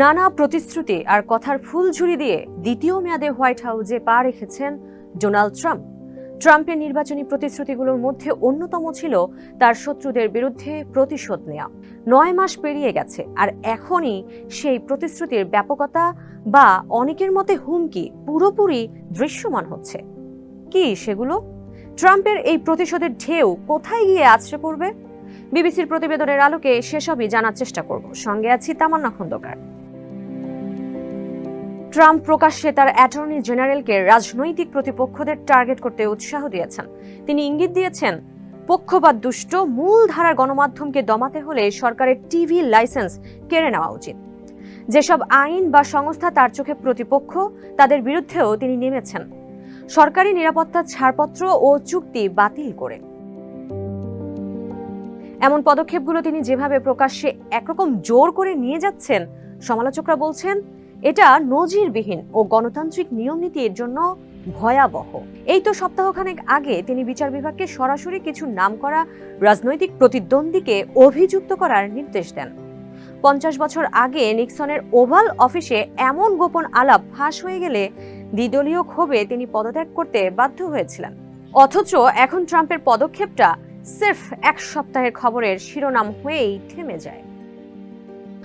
নানা প্রতিশ্রুতি আর কথার ফুলঝুরি দিয়ে দ্বিতীয় মেয়াদে হোয়াইট হাউসে পা রেখেছেন ডোনাল্ড ট্রাম্প। ট্রাম্পের নির্বাচনী প্রতিশ্রুতিগুলোর মধ্যে অন্যতম ছিল তার শত্রুদের বিরুদ্ধে প্রতিশোধ নেওয়া নয় মাস পেরিয়ে গেছে, আর এখনই সেই প্রতিশ্রুতির ব্যাপকতা বা অনেকের মতে হুমকি পুরোপুরি দৃশ্যমান হচ্ছে। কি সেগুলো? ট্রাম্পের এই প্রতিশোধের ঢেউ কোথায় গিয়ে আছড়ে পড়বে? বিবিসির প্রতিবেদনের আলোকে সেসবই জানার চেষ্টা করব। সঙ্গে আছি তামান্না খন্দকার। ট্রাম্প প্রকাশ্যে তার অ্যাটর্নি জেনারেলকে রাজনৈতিক প্রতিপক্ষদের টার্গেট করতে উৎসাহ দিয়েছেন। তিনি ইঙ্গিত দিয়েছেন, পক্ষপাত দুষ্ট মূল ধারার গণমাধ্যমকে দমাতে হলে সরকারের টিভি লাইসেন্স কেড়ে নেওয়া উচিত। যেসব আইন বা সংস্থা তার চোখে প্রতিপক্ষ, তাদের বিরুদ্ধেও তিনি নেমেছেন। সরকারি নিরাপত্তা ছাড়পত্র ও চুক্তি বাতিল করে। এমন পদক্ষেপগুলো তিনি যেভাবে প্রকাশ্যে একরকম জোর করে নিয়ে যাচ্ছেন, সমালোচকরা বলছেন, এটা নজিরবিহীন ও গণতান্ত্রিক নিয়মনীতির জন্য ভয়াবহ। এই তো সপ্তাহখানেক আগে তিনি বিচার বিভাগকে সরাসরি কিছু নামকরা রাজনৈতিক প্রতিদ্বন্দ্বীকে অভিযুক্ত করার নির্দেশ দেন। পঞ্চাশ বছর আগে নিক্সনের ওভাল অফিসে এমন গোপন আলাপ ফাঁস হয়ে গেলে দ্বিদলীয় ক্ষোভে তিনি পদত্যাগ করতে বাধ্য হয়েছিলেন। অথচ এখন ট্রাম্পের পদক্ষেপটা সির্ফ এক সপ্তাহের খবরের শিরোনাম হয়েই থেমে যায়।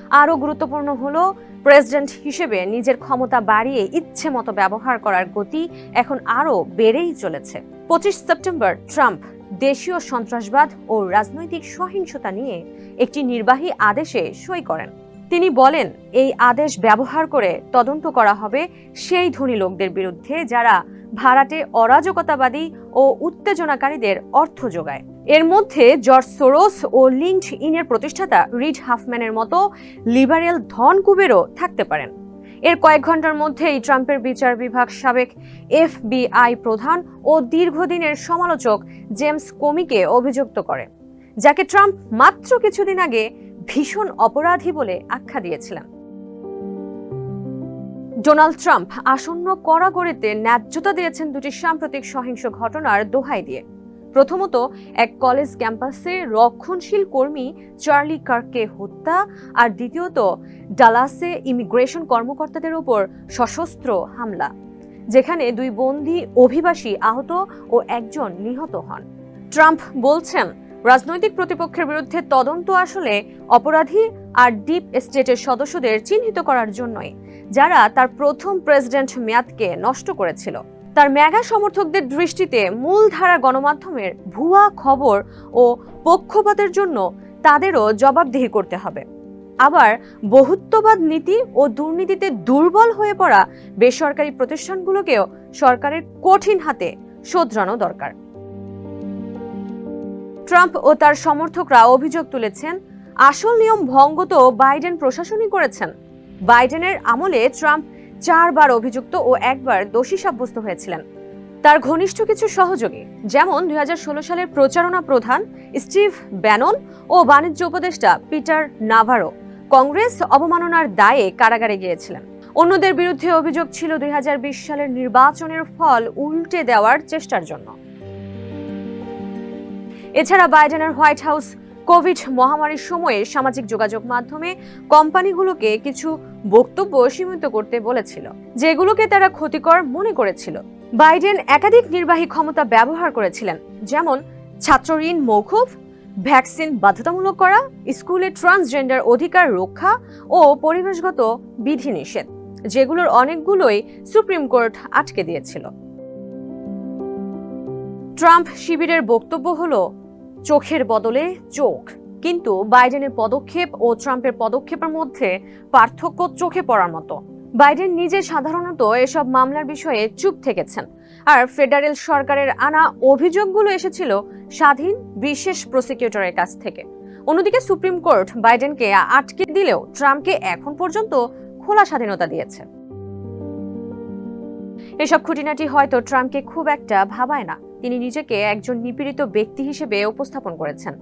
আরও গুরুত্বপূর্ণ হলো, প্রেসিডেন্ট হিসেবে নিজের ক্ষমতা বাড়িয়ে ইচ্ছে মতো ব্যবহার করার গতি এখন আরও বেড়েই চলেছে। পঁচিশ সেপ্টেম্বর ট্রাম্প দেশীয় সন্ত্রাসবাদ ও রাজনৈতিক সহিংসতা নিয়ে একটি নির্বাহী আদেশে সই করেন। তিনি বলেন, এই আদেশ ব্যবহার করে তদন্ত করা হবে সেই ধনী লোকদের বিরুদ্ধে যারা ভাড়াটে অরাজকতাবাদী ও উত্তেজনাকারীদের অর্থ যোগায়। এর মধ্যে জর্জ সোরোস ও লিঙ্কড ইনের প্রতিষ্ঠাতা রিড হাফম্যানের মতো লিবারেল ধন কুবেরও থাকতে পারেন। এর কয়েক ঘণ্টার মধ্যেই ট্রাম্পের বিচার বিভাগ সাবেক এফবিআই প্রধান ও দীর্ঘদিনের সমালোচক জেমস কোমিকে অভিযুক্ত করে, যাকে ট্রাম্প মাত্র কিছুদিন আগে ভীষণ অপরাধী বলে আখ্যা দিয়েছিলেন। ডোনাল্ড ট্রাম্প আসন্ন কড়াগড়িতে ন্যায্যতা দিয়েছেন দুটি সাম্প্রতিক সহিংস ঘটনার দোহাই দিয়ে। প্রথমত, এক কলেজ ক্যাম্পাসে রক্ষণশীল কর্মী চার্লি কার্ককে হত্যা আর দ্বিতীয়ত, ডালাসে ইমিগ্রেশন কর্মকর্তাদের ওপর সশস্ত্র হামলা, যেখানে দুই বন্দী অভিবাসী আহত ও একজন নিহত হন। ট্রাম্প বলছেন, রাজনৈতিক প্রতিপক্ষের বিরুদ্ধে তদন্ত আসলে অপরাধী আর ডিপ স্টেটের সদস্যদের চিহ্নিত করার জন্যই, যারা তার প্রথম প্রেসিডেন্ট মেয়াদকে নষ্ট করেছিল। তার ম্যাগা সমর্থকদের দৃষ্টিতে মূলধারা গণমাধ্যমের ভুয়া খবর ও পক্ষপাতের জন্য তাদেরও জবাবদিহি করতে হবে। আবার বহুত্ববাদ নীতি ও দুর্নীতিতে দুর্বল হয়ে পড়া বেসরকারি প্রতিষ্ঠানগুলোকেও সরকারের কঠিন হাতে শোধরানো দরকার। ট্রাম্প ও তার সমর্থকরা অভিযোগ তুলেছেন, আসল নিয়ম ভঙ্গ তো বাইডেন প্রশাসনই করেছেন। বাইডেনের আমলে ট্রাম্প চারবার অভিযুক্ত ও একবার দোষী সাব্যস্ত হয়েছিলেন। তার ঘনিষ্ঠ কিছু সহযোগী, যেমন দুই হাজার ষোলো সালের প্রচারণা প্রধান স্টিভ ব্যানন ও বাণিজ্য উপদেষ্টা পিটার নাভারো, কংগ্রেস অবমাননার দায়ে কারাগারে গিয়েছিলেন। অন্যদের বিরুদ্ধে অভিযোগ ছিল দুই হাজার বিশ সালের নির্বাচনের ফল উল্টে দেওয়ার চেষ্টার জন্য। এছাড়া বাইডেনের হোয়াইট হাউস কোভিড মহামারীর সময়ে সামাজিক যোগাযোগ মাধ্যমে কোম্পানিগুলোকে কিছু বক্তব্য সীমিত করতে বলেছিল, যেগুলোকে তারা ক্ষতিকর মনে করেছিল। বাইডেন একাধিক নির্বাহী ক্ষমতা ব্যবহার করেছিলেন, যেমন ছাত্র ঋণ মৌকুফ, ভ্যাকসিন বাধ্যতামূলক করা, স্কুলে ট্রান্সজেন্ডার অধিকার রক্ষা ও পরিবেশগত বিধিনিষেধ, যেগুলোর অনেকগুলোই সুপ্রিম কোর্ট আটকে দিয়েছিল। ট্রাম্প শিবিরের বক্তব্য হলো চোখের বদলে চোখ। কিন্তু বাইডেনের পদক্ষেপ ও ট্রাম্পের পদক্ষেপের মধ্যে পার্থক্য চোখে পড়ার মতো। বাইডেন নিজে সাধারণত এসব মামলার বিষয়ে চুপ থেকেছেন। আর ফেডারেল সরকারের আনা অভিযোগগুলো এসেছিল স্বাধীন বিশেষ প্রসিকিউটরের কাছ থেকে। অন্যদিকে সুপ্রিম কোর্ট বাইডেনকে আটকে দিলেও ট্রাম্পকে এখন পর্যন্ত খোলা স্বাধীনতা দিয়েছে। এসব খুঁটিনাটি হয়তো ট্রাম্পকে খুব একটা ভাবায় না। তিনি নিজেকে একজন নিপীড়িত ব্যক্তি হিসেবে উপস্থাপন করেছেন,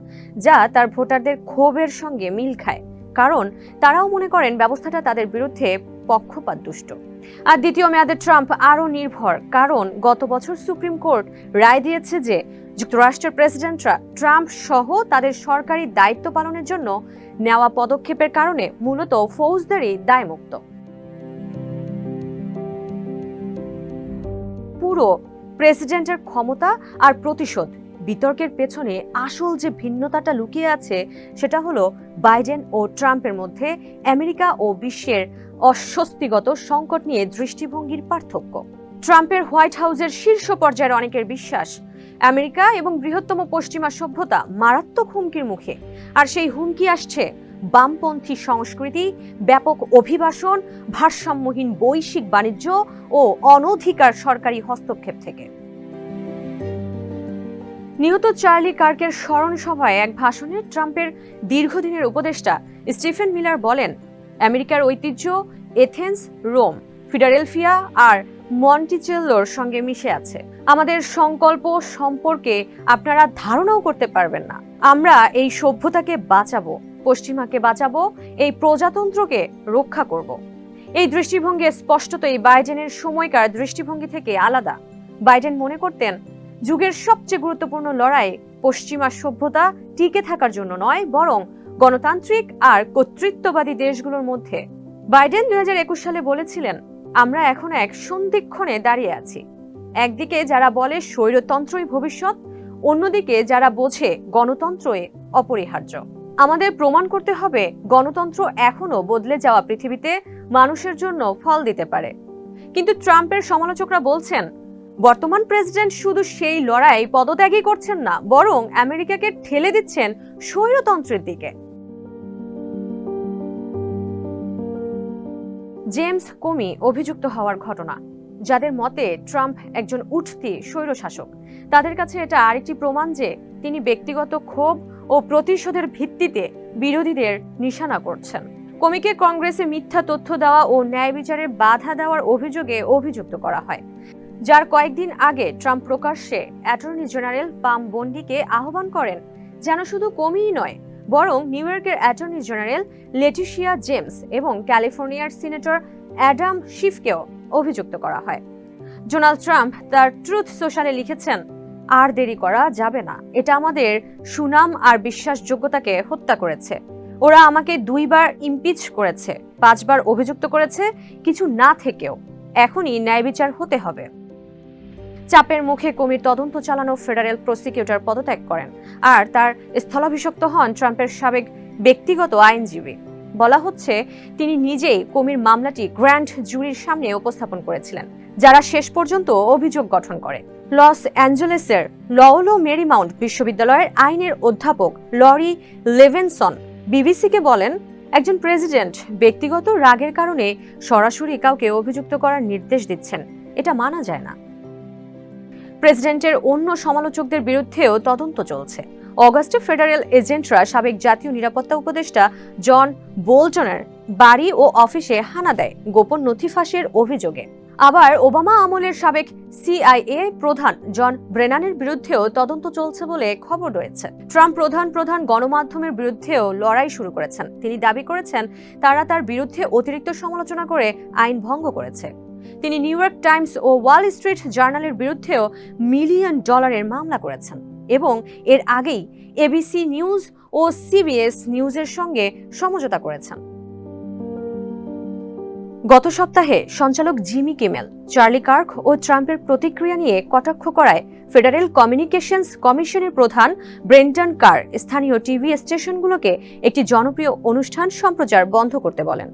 যা তার ভোটারদের ক্ষোভের সঙ্গে মিল খায়, কারণ তারাও মনে করেন ব্যবস্থাটা তাদের বিরুদ্ধে পক্ষপাত দুষ্ট। আর দ্বিতীয় মেয়াদে ট্রাম্প আরও নির্ভর, কারণ গত বছর সুপ্রিম কোর্ট রায় দিয়েছে যে যুক্তরাষ্ট্রের প্রেসিডেন্টরা ট্রাম্প সহ তাদের সরকারি দায়িত্ব পালনের জন্য নেওয়া পদক্ষেপের কারণে মূলত ফৌজদারি দায়মুক্ত। পুরো প্রেসিডেন্টের ক্ষমতা আর প্রতিশোধ। বিতর্কের পেছনে আসল যে ভিন্নতাটা লুকিয়ে আছে, সেটা হলো বাইডেন ও ট্রাম্পের মধ্যে আমেরিকা ও বিশ্বের অস্বস্তিগত সংকট নিয়ে দৃষ্টিভঙ্গির পার্থক্য। ট্রাম্পের হোয়াইট হাউসের শীর্ষ পর্যায়ের অনেকের বিশ্বাস, আমেরিকা এবং বৃহত্তম পশ্চিমা সভ্যতা মারাত্মক হুমকির মুখে। আর সেই হুমকি আসছে বামপন্থী সংস্কৃতি, ব্যাপক অভিবাসন, ভারসাম্যহীন বৈশ্বিক বাণিজ্য ও অনধিকার সরকারি হস্তক্ষেপ থেকে। নিহত চার্লি কার্কের স্মরণ সভায় এক ভাষণে ট্রাম্পের দীর্ঘদিনের উপদেষ্টা স্টিফেন মিলার বলেন, আমেরিকার ঐতিহ্য, এথেন্স, রোম ফিডারেলফিয়া আর মন্টিচেল্লোর সঙ্গে মিশে আছে। আমাদের সংকল্প, সম্পর্কে আপনারা ধারণাও করতে পারবেন না। আমরা এই সভ্যতাকে বাঁচাবো। পশ্চিমাকে বাঁচাবো, এই প্রজাতন্ত্রকে রক্ষা করব। এই দৃষ্টিভঙ্গি স্পষ্টতই বাইডেনের সময়কার দৃষ্টিভঙ্গি থেকে আলাদা। বাইডেন মনে করতেন, যুগের সবচেয়ে গুরুত্বপূর্ণ লড়াই পশ্চিমা সভ্যতা টিকে থাকার জন্য নয়, বরং গণতান্ত্রিক আর কর্তৃত্ববাদী দেশগুলোর মধ্যে। বাইডেন দুই হাজার একুশ সালে বলেছিলেন, আমরা এখন এক সন্ধিক্ষণে দাঁড়িয়ে আছি। একদিকে যারা বলে স্বৈরতন্ত্রই ভবিষ্যৎ, অন্যদিকে যারা বোঝে গণতন্ত্রই অপরিহার্য। আমাদের প্রমাণ করতে হবে গণতন্ত্র এখনও বদলে যাওয়া পৃথিবীতে মানুষের জন্য ফল দিতে পারে। কিন্তু ট্রাম্পের সমালোচকরা বলছেন, বর্তমান প্রেসিডেন্ট শুধু সেই লড়াই পদত্যাগই করছেন না, বরং আমেরিকাকে ঠেলে দিচ্ছেন স্বৈরতন্ত্রের দিকে। জেমস কোমি অভিযুক্ত হওয়ার ঘটনা। যাদের মতে ট্রাম্প একজন উঠতি স্বৈরশাসক, তাদের কাছে এটা আরেকটি প্রমাণ যে তিনি ব্যক্তিগত ক্ষোভ ও প্রতিশোধের ভিত্তিতে বিরোধীদের নিশানা করছেন। কমিকে কংগ্রেসে মিথ্যা তথ্য দেওয়া ও ন্যায় বিচারে বাধা দেওয়ার অভিযোগে অভিযুক্ত করা হয়। যার কয়েকদিন আগে ট্রাম্প প্রকাশ্যে অ্যাটর্নি জেনারেল পাম বন্ডিকে আহ্বান করেন, যেন শুধু কমিই নয়, বরং নিউ ইয়র্কের অ্যাটর্নি জেনারেল লেটিশিয়া জেমস এবং ক্যালিফোর্নিয়ার সিনেটর অ্যাডাম শিফকেও অভিযুক্ত করা হয়। ডোনাল্ড ট্রাম্প তার ট্রুথ সোশ্যালে লিখেছেন আর দেরি করা যাবে না। এটা আমাদের সুনাম আর বিশ্বাসযোগ্যতাকে হত্যা করেছে। ওরা আমাকে দুইবার ইমপিচ করেছে, পাঁচবার অভিযুক্ত করেছে, কিছু না থেকেও। এখনই ন্যায় বিচার হতে হবে। চাপের মুখে কমির তদন্ত চালানো ফেডারেল প্রসিকিউটর পদত্যাগ করেন আর তার স্থলাভিষিক্ত হন ট্রাম্পের সাবেক ব্যক্তিগত আইনজীবী। বলা হচ্ছে, তিনি নিজেই কমির মামলাটি গ্র্যান্ড জুরির সামনে উপস্থাপন করেছিলেন। যারা শেষ পর্যন্ত অভিযোগ গঠন করে। লস অ্যাঞ্জেলেসের লওলো মেরিমাউন্ট বিশ্ববিদ্যালয়ের আইনের অধ্যাপক লরি লেভেনসন বিবিসিকে বলেন, একজন প্রেসিডেন্ট ব্যক্তিগত রাগের কারণে সরাসরি কাউকে অভিযুক্ত করার নির্দেশ দিচ্ছেন। এটা মানা যায় না। প্রেসিডেন্টের অন্য সমালোচকদের বিরুদ্ধেও তদন্ত চলছে। অগাস্টে ফেডারেল এজেন্টরা সাবেক জাতীয় নিরাপত্তা উপদেষ্টা জন বোল্টনের বাড়ি ও অফিসে হানা দেয় গোপন নথি ফাঁসের অভিযোগে। আবার ওবামা আমলের সাবেক সিআইএ প্রধান জন ব্রেনানের বিরুদ্ধেও তদন্ত চলছে বলে খবর রয়েছে। ট্রাম্প প্রধান প্রধান গণমাধ্যমের বিরুদ্ধেও লড়াই শুরু করেছেন। তিনি দাবি করেছেন, তারা তার বিরুদ্ধে অতিরিক্ত সমালোচনা করে আইন ভঙ্গ করেছে। তিনি নিউ ইয়র্ক টাইমস ও ওয়াল স্ট্রিট জার্নালের বিরুদ্ধেও মিলিয়ন ডলারের মামলা করেছেন এবং এর আগেই এবিসি নিউজ ও সিবিএস নিউজের সঙ্গে সমঝোতা করেছেন। গত সপ্তাহে সঞ্চালক জিমি কিমেল, চার্লি কার্ক ও ট্রাম্পের প্রতিক্রিয়া নিয়ে কটাক্ষ করায় ফেডারেল কমিউনিকেশনস কমিশনের প্রধান ব্রেন্টন কার স্থানীয় টিভি স্টেশনগুলোকে একটি জনপ্রিয় অনুষ্ঠান সম্প্রচার বন্ধ করতে বলেন।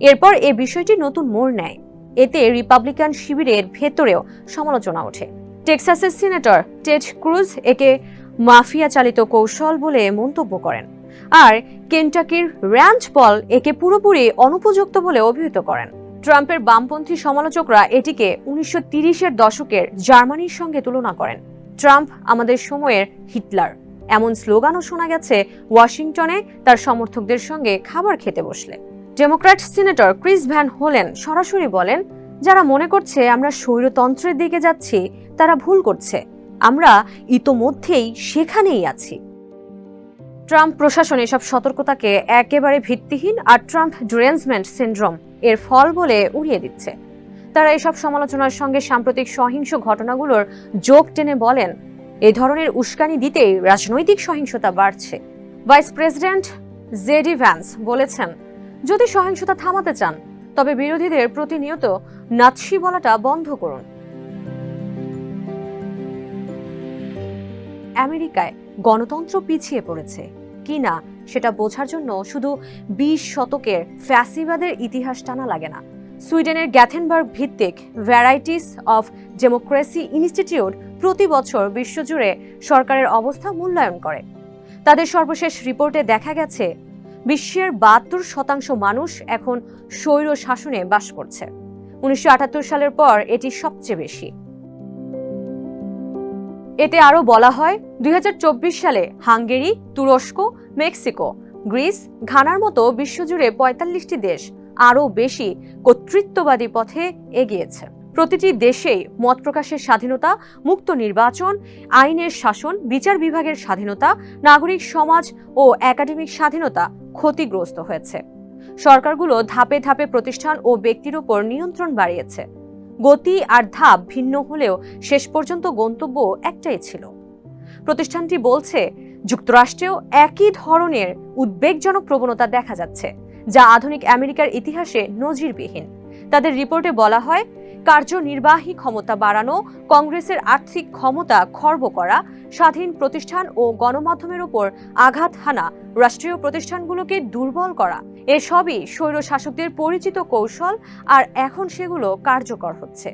এরপর এ বিষয়টি নতুন মোড় নেয়। এতে রিপাবলিকান শিবিরের ভেতরেও সমালোচনা ওঠে। টেক্সাসের সিনেটর টেড ক্রুজ একে মাফিয়া চালিত কৌশল বলে মন্তব্য করেন। আর কেন্টাকির র্যাঞ্চ পল একে পুরোপুরি অনুপযুক্ত বলে অভিহিত করেন। ট্রাম্পের বামপন্থী সমালোচকরা এটিকে উনিশশো তিরিশের দশকের জার্মানির সঙ্গে তুলনা করেন। ট্রাম্প আমাদের সময়ের হিটলার। এমন স্লোগানও শোনা গেছে ওয়াশিংটনে, তার সমর্থকদের সঙ্গে খাবার খেতে বসলে। Democrat senator Chris Van Hollen সরাসরি বলেন, যারা মনে করছে আমরা স্বৈরতন্ত্রের দিকে যাচ্ছি, তারা ভুল করছে। আমরা ইতোমধ্যেই সেখানেই আছি। ট্রাম্প প্রশাসন এসব সতর্কতাকে একেবারে ভিত্তিহীন আর ট্রাম্প ড্রেন্সমেন্ট সিন্ড্রোম এর ফল বলে উড়িয়ে দিচ্ছে। তারা এসব সমালোচনার সঙ্গে সাম্প্রতিক সহিংস ঘটনাগুলোর যোগ টেনে বলেন এই ধরনের উস্কানি দিতেই রাজনৈতিক সহিংসতা বাড়ছে। ভাইস প্রেসিডেন্ট জেডি ভ্যান্স বলেছেন, যদি সহিংসতা থামাতে চান, তবে বিরোধীদের প্রতিনিয়ত নাৎসি বলাটা বন্ধ করুন। আমেরিকায় গণতন্ত্র পিছিয়ে পড়েছে। কি না সেটা বোঝার জন্য শুধু বিশ শতকের ফ্যাসিবাদের ইতিহাস টানা লাগে না। সুইডেনের গ্যাথেনবার্গ ভিত্তিক ভ্যারাইটিস অফ ডেমোক্রেসি ইনস্টিটিউট প্রতি বছর বিশ্বজুড়ে সরকারের অবস্থা মূল্যায়ন করে। তাদের সর্বশেষ রিপোর্টে দেখা গেছে, বিশ্বের বাহাত্তর শতাংশ মানুষ এখন স্বৈর শাসনে বাস করছে। উনিশশো আটাত্তর সালের পর এটি সবচেয়ে বেশি। এতে আরও বলা হয় দুই হাজার চব্বিশ সালে হাঙ্গেরি, তুরস্ক, মেক্সিকো, গ্রিস, ঘানার মতো বিশ্বজুড়ে পঁয়তাল্লিশটি দেশ আরও বেশি কর্তৃত্ববাদী পথে এগিয়েছে। প্রতিটি দেশেই মত প্রকাশের স্বাধীনতা, মুক্ত নির্বাচন, আইনের শাসন, বিচার বিভাগের স্বাধীনতা, নাগরিক সমাজ ও একাডেমিক স্বাধীনতা ক্ষতিগ্রস্ত হয়েছে। সরকারগুলো ধাপে ধাপে প্রতিষ্ঠান ও ব্যক্তির ওপর নিয়ন্ত্রণ বাড়িয়েছে। গতি আর ধাপ ভিন্ন হলেও শেষ পর্যন্ত গন্তব্য একটাই ছিল। প্রতিষ্ঠানটি বলছে, যুক্তরাষ্ট্রেও একই ধরনের উদ্বেগজনক প্রবণতা দেখা যাচ্ছে, যা আধুনিক আমেরিকার ইতিহাসে নজিরবিহীন। তাদের রিপোর্টে বলা হয় কার্যনির্বাহী ক্ষমতা বাড়ানো, কংগ্রেসের আর্থিক ক্ষমতা খর্ব করা, স্বাধীন প্রতিষ্ঠান ও গণমাধ্যমের উপর আঘাত হানা, রাষ্ট্রীয় প্রতিষ্ঠানগুলোকে দুর্বল করা, এসবই স্বৈর শাসকদের পরিচিত কৌশল আর এখন সেগুলো কার্যকর হচ্ছে।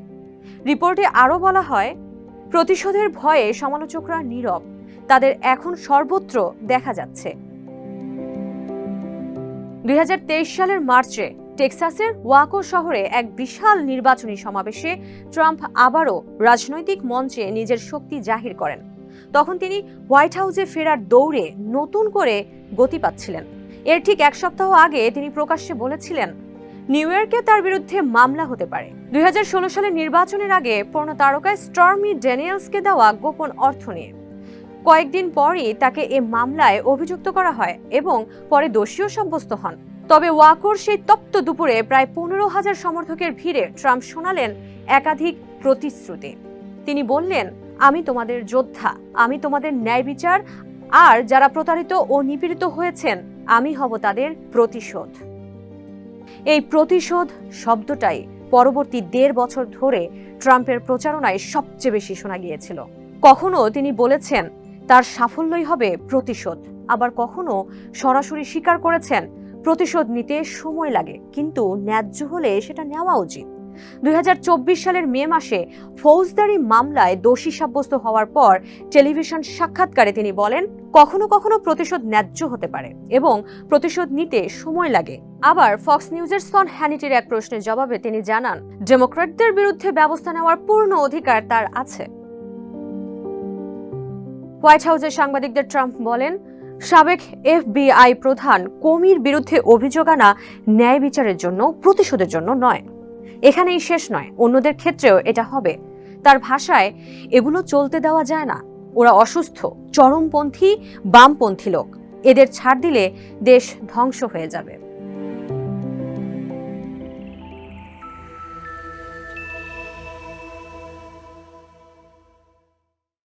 রিপোর্টে আরও বলা হয়, প্রতিশোধের ভয়ে সমালোচকরা নীরব, তাদের এখন সর্বত্র দেখা যাচ্ছে। দুই হাজার তেইশ সালের মার্চে টেক্সাসের ওয়াকো শহরে এক বিশাল নির্বাচনী সমাবেশে ট্রাম্প আবারও রাজনৈতিক মঞ্চে নিজের শক্তি জাহির করেন। তখন তিনি হোয়াইট হাউসে ফেরার দৌড়ে নতুন করে গতি পাচ্ছিলেন। এর ঠিক এক সপ্তাহ আগে তিনি প্রকাশ্যে বলেছিলেন, নিউ ইয়র্কে তার বিরুদ্ধে মামলা হতে পারে। দুই হাজার ষোলো সালের নির্বাচনের আগে পর্ণ তারকায় স্টর্মি ড্যানিয়েলসকে দেওয়া গোপন অর্থ নিয়ে। কয়েকদিন পরই তাকে এ মামলায় অভিযুক্ত করা হয় এবং পরে দোষীও সাব্যস্ত হন। তবে ওয়াকোর সেই তপ্ত দুপুরে প্রায় পনেরো হাজার সমর্থকের ভিড়ে ট্রাম্প শোনালেন একাধিক প্রতিশ্রুতি। তিনি বললেন, আমি তোমাদের যোদ্ধা, আমি তোমাদের ন্যায় বিচার, আর যারা প্রতারিত ও নিপীড়িত হয়েছেন, আমি হব তাদের প্রতিশোধ। এই প্রতিশোধ শব্দটাই পরবর্তী দেড় বছর ধরে ট্রাম্পের প্রচারণায় সবচেয়ে বেশি শোনা গিয়েছিল। কখনো তিনি বলেছেন, তার সাফল্যই হবে প্রতিশোধ। আবার কখনো সরাসরি স্বীকার করেছেন প্রতিশোধ নিতে সময় লাগে, কিন্তু ন্যায্য হলে সেটা নেওয়া উচিত। দুই সালের মে মাসে ফৌজদারি মামলায় দোষী সাব্যস্ত হওয়ার পর টেলিভিশন সাক্ষাৎকারে তিনি বলেন, কখনো কখনো প্রতিশোধ ন্যায্য হতে পারে এবং প্রতিশোধ নিতে সময় লাগে। আবার ফক্স নিউজের সন হ্যানিটির এক প্রশ্নের জবাবে তিনি জানান, ডেমোক্র্যাটদের বিরুদ্ধে ব্যবস্থা নেওয়ার পূর্ণ অধিকার তার আছে। হোয়াইট হাউসের সাংবাদিকদের ট্রাম্প বলেন সাবেক এফবিআই প্রধান কমির বিরুদ্ধে অভিযোগ আনা ন্যায় বিচারের জন্য, প্রতিশোধের জন্য নয়। এখানেই শেষ নয়। অন্যদের ক্ষেত্রেও এটা হবে। তার ভাষায়, এগুলো চলতে দেওয়া যায় না। ওরা অসুস্থ, চরমপন্থী, বামপন্থী লোক। এদের ছাড় দিলে দেশ ধ্বংস হয়ে যাবে।